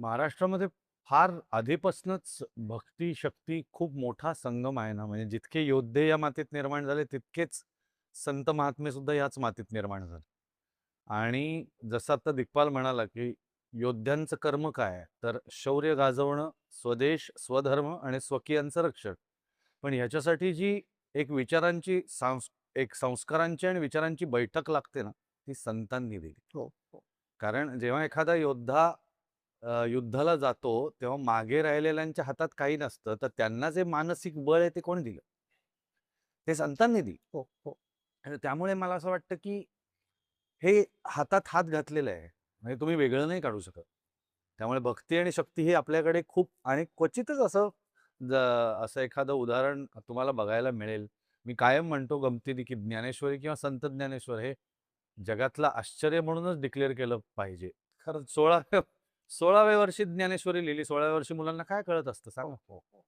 महाराष्ट्रामध्ये फार आधीपासूनच भक्ती शक्ती खूप मोठा संगम आहे ना. म्हणजे जितके योद्धे या मातीत निर्माण झाले तितकेच संत महात्मे सुद्धा याच मातीत निर्माण झाले. आणि जसं आता दिग्पाल म्हणाला की योद्ध्यांचं कर्म काय तर शौर्य गाजवणं स्वदेश स्वधर्म आणि स्वकीयांचं रक्षण. पण ह्याच्यासाठी जी एक विचारांची सांस एक संस्कारांची आणि विचारांची बैठक लागते ना ती संतांनी दिली. हो हो. कारण जेव्हा एखादा योद्धा युद्धाला जातो तेव्हा मागे राहिलेल्यांच्या हातात काही नसतं तर त्यांना जे मानसिक बळ आहे ते कोण दिलं? ते संतांनी दिलं. हो हो. आणि त्यामुळे मला असं वाटतं की हे हातात हात घातलेलं आहे. म्हणजे तुम्ही वेगळं नाही काढू शकत. त्यामुळे भक्ती आणि शक्ती ही आपल्याकडे खूप आणि क्वचितच असं ज- असं एखादं उदाहरण तुम्हाला बघायला मिळेल. मी कायम म्हणतो गमतीने की ज्ञानेश्वरी किंवा संत ज्ञानेश्वर हे जगातलं आश्चर्य म्हणूनच डिक्लेअर केलं पाहिजे. खरं सोळाव्या सोळाव्या वर्षी ज्ञानेश्वरी लिहिली. सोळाव्या वर्षी मुलांना काय कळत असतं? सांग हो. हो, हो.